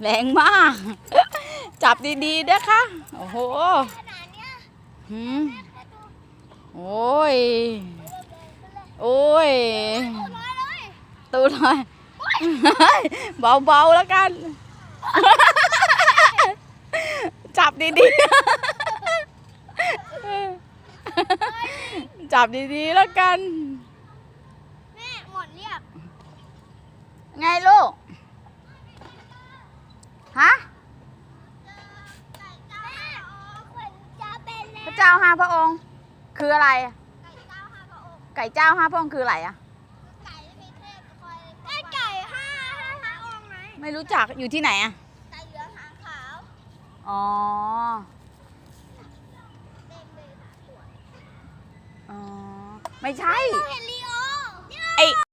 แรงมาก จับดีๆนะค่ะโอ้โหหืมโอ้ย โอ้ย ตูดเอยเบาๆแล้วกัน จับดีๆ จับดีๆแล้วกัน แม่หมดเรียกไงลูก ฮะไก่เจ้าอ๋อขวัญจะเป็นพแล้วระเจ้าห้าพระองค์ คืออะไรอะไก่เจ้าห้าพระองค์ไก่เจ้าห้าพระองค์คืออะไรอะไก่ที่มีเทพคอยไก่ไก่ห้าห้าพระองค์ไหมไม่รู้จักอยู่ที่ไหนอะไก่เหลืองหางขาว อ๋อ เต็มเลยค่ะสวย อ๋อ ไม่ใช่เห็นลีโอ ไอ